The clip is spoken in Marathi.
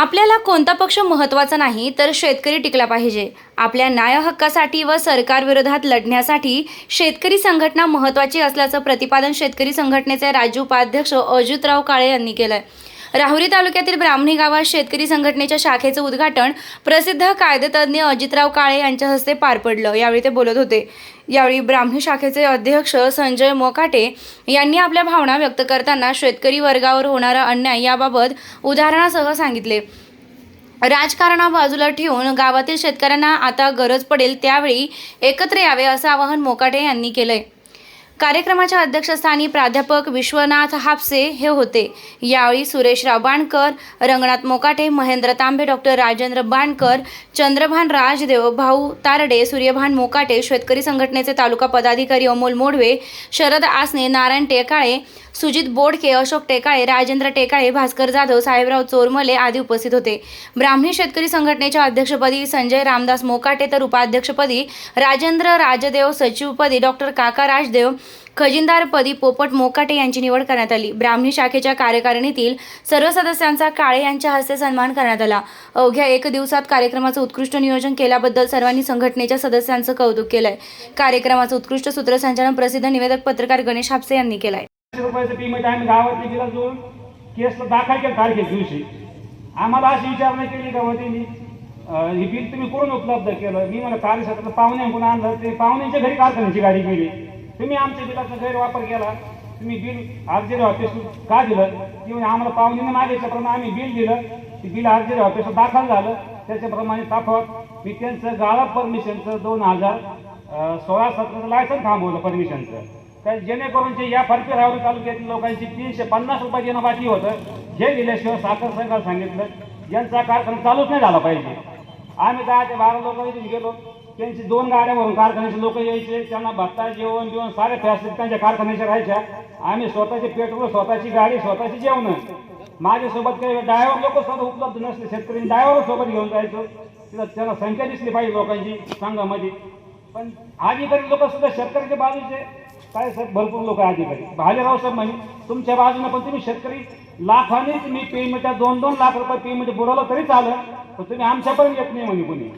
आपल्याला कोणता पक्ष महत्त्वाचा नाही तर शेतकरी टिकला पाहिजे. आपल्या न्याय हक्कासाठी व सरकारविरोधात लढण्यासाठी शेतकरी संघटना महत्त्वाची असल्याचं प्रतिपादन शेतकरी संघटनेचे राज्य उपाध्यक्ष अजितराव काळे यांनी केलं आहे राहुरी तालुक्यातील ब्राह्मणी गावात शेतकरी संघटनेच्या शाखेचं उद्घाटन प्रसिद्ध कायदेतज्ञ अजितराव काळे यांच्या हस्ते पार पडलं. यावेळी ते बोलत होते. यावेळी ब्राह्मणी शाखेचे अध्यक्ष संजय मोकाटे यांनी आपल्या भावना व्यक्त करताना शेतकरी वर्गावर होणारा अन्याय याबाबत उदाहरणासह सांगितले. राजकारणा बाजूला ठेवून गावातील शेतकऱ्यांना आता गरज पडेल त्यावेळी एकत्र यावे असं आवाहन मोकाटे यांनी केलंय. कार्यक्रमाच्या अध्यक्षस्थानी प्राध्यापक विश्वनाथ हापसे हे होते. यावेळी सुरेशराव बाणकर रंगनाथ मोकाटे महेंद्र तांबे डॉक्टर राजेंद्र बाणकर चंद्रभान राजदेव भाऊ तारडे सूर्यभान मोकाटे शेतकरी संघटनेचे तालुका पदाधिकारी अमोल मोडवे शरद आसने नारायण टेकाळे सुजित बोडके अशोक टेकाळे राजेंद्र टेकाळे भास्कर जाधव साहेबराव चोरमले आदी उपस्थित होते. ब्राह्मणी शेतकरी संघटनेच्या अध्यक्षपदी संजय रामदास मोकाटे तर उपाध्यक्षपदी राजेंद्र राजदेव सचिवपदी डॉक्टर काका राजदेव खजिनदारपदी पोपट मोकाटे यांची निवड करण्यात आली. ब्राह्मणी शाखेच्या कार्यकारिणीतील सर्व सदस्यांचा काळे यांच्या हस्ते सन्मान करण्यात आला. अवघ्या एक दिवसात कार्यक्रमाचं उत्कृष्ट नियोजन केल्याबद्दल सर्वांनी संघटनेच्या सदस्यांचं कौतुक केलंय. कार्यक्रमाचं उत्कृष्ट सूत्रसंचालन प्रसिद्ध निवेदक पत्रकार गणेश हापसे यांनी केलंय. रुपयाचं पेमेंट आम्ही गावातली गेला जोडून केस दाखल केलं तारखे दिवशी. आम्हाला अशी विचारणा केली का त्यांनी हे बिल तुम्ही कोण उपलब्ध केलं? मी मला कार्यक्षेत्रात पाहुण्यांकडून आणलं. ते पाहुण्यांच्या घरी कारखान्याची गाडी गेली. तुम्ही आमच्या बिलाचा गैरवापर केला. तुम्ही बिल आरजेरी ऑफिस का दिलं? किंवा आम्हाला पाहुण्याने मागितल्याप्रमाणे आम्ही बिल दिलं. ते बिल आरजेरी ऑफिस दाखल झालं. त्याच्याप्रमाणे ताफत मी त्यांचं गाळा परमिशनचं दोन हजार सोळा सतराचं लायसन थांबवलं परमिशनचं तर जेणेकरून जे या फरके राहुरी तालुक्यातील लोकांची तीनशे पन्नास रुपये देणं बाकी होतं. हे दिल्याशिवाय साखर संघाला सांगितलं. यांचा कारखाना चालूच नाही झाला पाहिजे. आम्ही दहा ते बारा लोक इथून गेलो. त्यांची दोन गाड्यावरून कारखान्याचे लोक यायचे. त्यांना भत्ता जेवण जेवण सारे फॅसिलिटी त्यांच्या कारखान्याच्या राहायच्या. आम्ही स्वतःचे पेट्रोल स्वतःची गाडी स्वतःची जेवण. माझ्यासोबत काही ड्रायव्हर लोक स्वतः उपलब्ध नसले. शेतकरी ड्रायव्हर सोबत घेऊन जायचो. तिथं त्यांना संख्या दिसली पाहिजे लोकांची संघामध्ये. पण आधी लोक सुद्धा शेतकऱ्याच्या बाजूचे. काय साहेब भरपूर लोक आहे अधिकारी भालेराव साहेब म्हणे तुमच्या बाजूने पण तुम्ही शेतकरी लाखाने मी पेमेंट दोन दोन लाख रुपये पेमेंट बुडवलं तरी चालेल पण तुम्ही आमच्यापर्यंत येत नाही म्हणे कोणी.